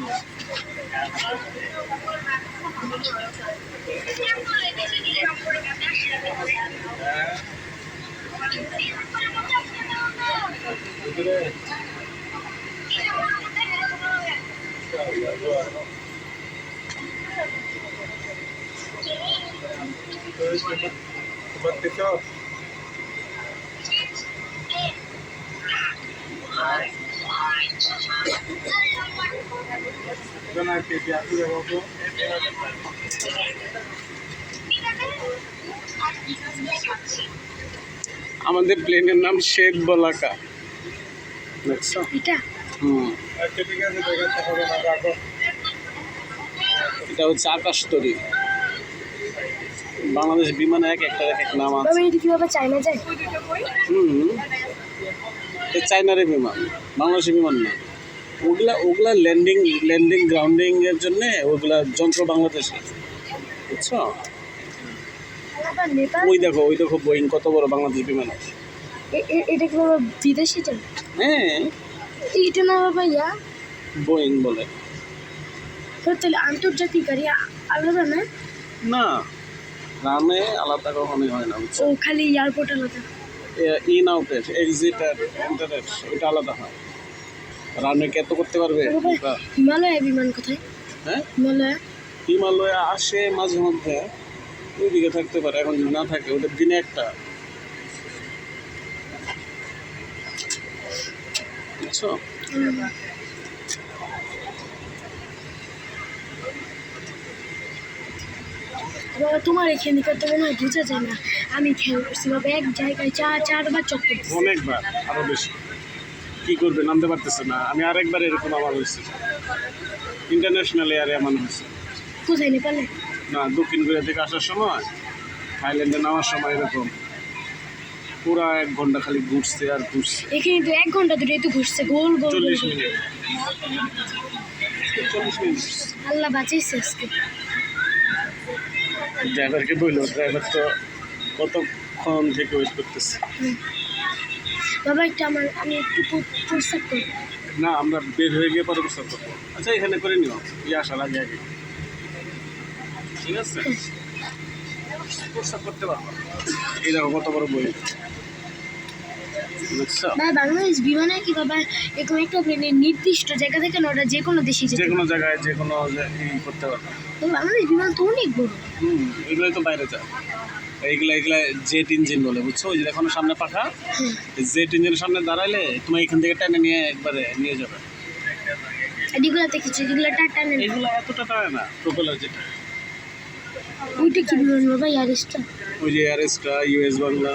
Bye. আমাদের প্লেনের নাম শেখ বলাকা। দেখছ? হুম। এটা হচ্ছে আকাশতরী। বাংলাদেশ বিমানে এক একটা এক এক নাম আছে। কীভাবে চায়না যায়? হুম। চাইনারে বিমান। বাংলাদেশের বিমান না। ওগুলা ওগুলা ল্যান্ডিং ল্যান্ডিং গ্রাউন্ডিং এর জন্য ওগুলা যন্ত্র বাংলাদেশে। বুঝছ? ওই দেখো ওই দেখো বোয়িং কত বড় বাংলাদেশ বিমান এ- এটা কি বাবা বিদেশি হ্যাঁ। এটা না বাবা ইয়া? বোয়িং বলে। তো তাহলে আন্তর্জাতিক গাড়ি আলাদা না? না রানে আলাদা কখনোই হয় না ও খালি এয়ারপোর্ট আলাদা। ইন আউটের এক্সিট আর এন্টারের ওইটা আলাদা হয়। রানে কে এত করতে পারবে? হিমালয় বিমান কোথায়? হ্যাঁ? হিমালয়। হিমালয়ে আসে মাঝে মধ্যে ওইদিকে থাকতে পারে এখন যদি না থাকে ওদের দিনে একটা। বুঝছ? তোমার এখানে তো মনে হয় বোঝা যায় না। আমি খেয়াল করছি বাবা এক জায়গায় চার চারবার চক্কর। অনেকবার আরও বেশি। কি করবে নামতে পারতেছে না। আমি আরেকবার এরকম আমার হয়েছে। ইন্টারন্যাশনাল এয়ারে আমার হয়েছে। কোথায়? নেপালে? না দক্ষিণ কোরিয়া থেকে আসার সময় থাইল্যান্ডে নামার সময় এরকম। পুরা এক ঘণ্টা খালি ঘুরছে আর ঘুরছে। এখানে তো এক ঘণ্টা ধরে তো ঘুরছে গোল গোল চল্লিশ মিনিট। চল্লিশ মিনিট। আল্লাহ বাঁচাইছে আজকে। ড্রাইভারকে বলল ড্রাইভার তো কতক্ষণ থেকে ওয়েট করতেছে? বাবা একটা আমার আমি একটু প্রস্তাব করি না আমরা বের হয়ে গিয়ে পরে প্রস্তাব করব। আচ্ছা এখানে করে নিও। ইয়ে আসার আগে আগে। ঠিক আছে? প্রস্তাব করতে পারব। এই দেখো কত বড় বই। ভাই বাংলাদেশ বিমানে কি বাবা এরকম একটা প্লেনের নির্দিষ্ট জায়গা থেকে না ওটা যে কোনো দেশে যে কোনো জায়গায় যে কোনো করতে পারব। বাংলাদেশ বিমান তো অনেক বড়। হুম এগুলোই তো বাইরে যায়। এইগুলা এগুলা জেট ইঞ্জিন বলে বুঝছ? ওই যে দেখো না সামনে পাখা জেট ইঞ্জিনের সামনে দাঁড়াইলে তোমার এখান থেকে টেনে নিয়ে একবারে নিয়ে যাবে। এগুলাতে কিছু নেন এইগুলো এতটা টানে না প্রোপেলার যেটা। ওইটা কি বাবা ইয়ারিসটা ওই যে এয়ারএসটা ইউএস বাংলা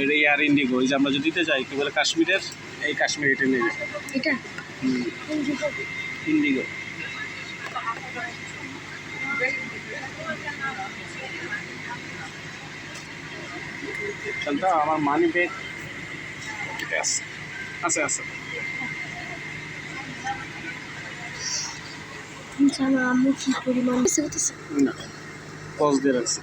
এটা এয়ার ইন্ডিগো ওই যে আমরা যদি দিতে যাই কি বলে কাশ্মীরের? এই কাশ্মীর এটা নিয়ে এটা? ইন্ডিগো শান্ত আমার মানি ব্যাগ আছে আছে আছে জানো আম্মু কি পরিমাণ বেশি হতেছে না পজ দিয়ে রাখছে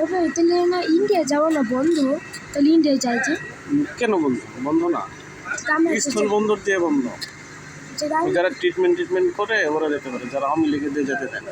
বাবা তাহলে না ইন্ডিয়া যাওয়া না বন্ধ তাহলে ইন্ডিয়া যাই যে। কেন বন্ধ? বন্ধ না? স্থল বন্দর দিয়ে বন্ধ। যারা ট্রিটমেন্ট ট্রিটমেন্ট করে ওরা যেতে পারে। যারা আওয়ামী লীগে দিয়ে যেতে দেয়